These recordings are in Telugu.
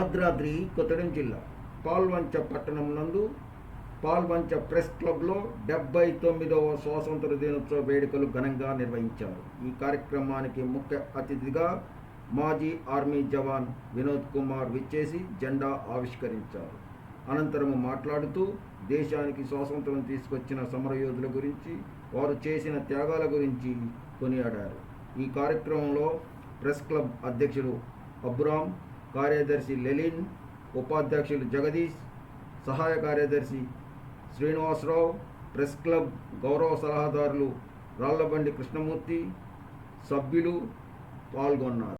భద్రాద్రి కొత్తడం జిల్లా. పాల్వంచ పట్టణం నందు పాల్వంచ ప్రెస్ క్లబ్లో డెబ్బై తొమ్మిదవ స్వాతంత్ర దినోత్సవ వేడుకలు ఘనంగా నిర్వహించారు. ఈ కార్యక్రమానికి ముఖ్య అతిథిగా మాజీ ఆర్మీ జవాన్ వినోద్ కుమార్ విచ్చేసి జెండా ఆవిష్కరించారు. అనంతరం మాట్లాడుతూ దేశానికి స్వాతంత్రం తీసుకొచ్చిన సమరయోధుల గురించి వారు చేసిన త్యాగాల గురించి కొనియాడారు. ఈ కార్యక్రమంలో ప్రెస్ క్లబ్ అధ్యక్షుడు అబ్రామ్ కార్యదర్శి లెలిన్ ఉపాధ్యక్షులు జగదీష్ సహాయ కార్యదర్శి శ్రీనివాసరావు ప్రెస్ క్లబ్ గౌరవ సలహాదారులు రాళ్ళబండి కృష్ణమూర్తి సభ్యులు పాల్గొన్నారు.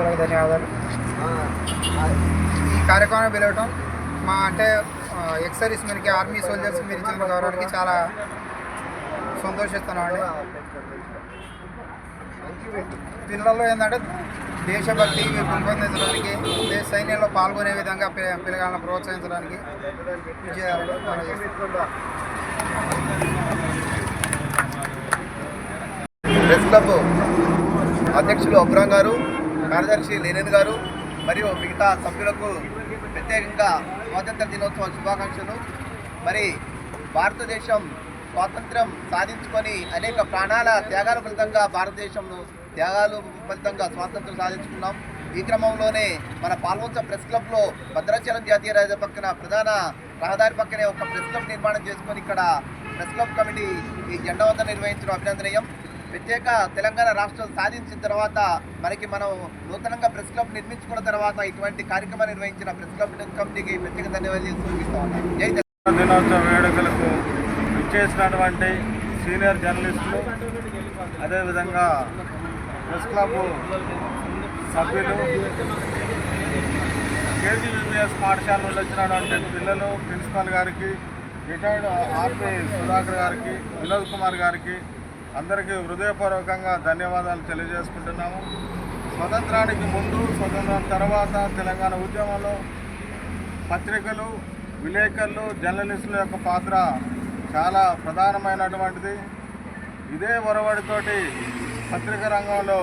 హృదయపూర్వక ధన్యవాదాలు. ఈ కార్యక్రమం పిలవటం మా అంటే ఎక్స్ సర్వీస్ ఆర్మీ సోల్జర్స్ మీరు ఇచ్చిన గౌరవానికి చాలా సంతోషిస్తున్నామండి. పిల్లల్లో ఏంటంటే దేశభక్తి పెంపొందించడానికి దేశ సైన్యంలో పాల్గొనే విధంగా పిల్లగాలను ప్రోత్సహించడానికి విజయాలను ప్రెస్ క్లబ్ అధ్యక్షులు అబ్రాం గారు కార్యదర్శి లేనిన్ గారు మరియు మిగతా సభ్యులకు ప్రత్యేకంగా స్వాతంత్ర దినోత్సవ శుభాకాంక్షలు. మరి భారతదేశం స్వాతంత్రం సాధించుకొని అనేక ప్రాణాల త్యాగాల ఫలితంగా భారతదేశంలో త్యాగాలు ఫలితంగా స్వాతంత్రం సాధించుకున్నాం. ఈ క్రమంలోనే మన పాల్వంచ ప్రెస్ క్లబ్లో భద్రాచలం జాతీయ రాజ పక్కన ప్రధాన రహదారి పక్కనే ఒక ప్రెస్ క్లబ్ నిర్మాణం చేసుకొని ఇక్కడ ప్రెస్ క్లబ్ కమిటీ ఈ జెండా వద్ద నిర్వహించడం అభినందనీయం. ప్రత్యేక తెలంగాణ రాష్ట్రం సాధించిన తర్వాత మనకి మనం నూతనంగా ప్రెస్ క్లబ్ నిర్మించుకున్న తర్వాత ఇటువంటి కార్యక్రమాలు నిర్వహించిన ప్రెస్ క్లబ్ కమిటీకి ప్రత్యేక ధన్యవాదాలు చూపిస్తా ఉన్నాం. దినోత్సవ వేడుకలకు ఇచ్చేసినటువంటి సీనియర్ జర్నలిస్టులు అదేవిధంగా ప్రెస్ క్లబ్ సభ్యులు కేజీబీఎస్ పాఠశాల నుండి వచ్చినటువంటి పిల్లలు ప్రిన్సిపాల్ గారికి రిటైర్డ్ ఆర్పి సుధాకర్ గారికి వినోద్ కుమార్ గారికి అందరికీ హృదయపూర్వకంగా ధన్యవాదాలు తెలియజేసుకుంటున్నాము. స్వతంత్రానికి ముందు స్వతంత్రం తర్వాత తెలంగాణ ఉద్యమంలో పత్రికలు విలేకరులు జర్నలిస్టుల యొక్క పాత్ర చాలా ప్రధానమైనటువంటిది. ఇదే ఒరవడితోటి పత్రిక రంగంలో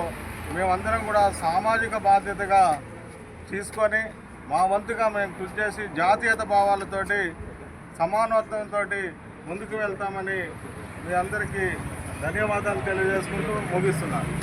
మేమందరం కూడా సామాజిక బాధ్యతగా తీసుకొని మా వంతుగా మేము కృషి చేసి జాతీయత భావాలతోటి సమానత్వంతో ముందుకు వెళ్తామని మీ అందరికీ ధన్యవాదాలు తెలియజేసుకుంటూ ముగిస్తున్నాను.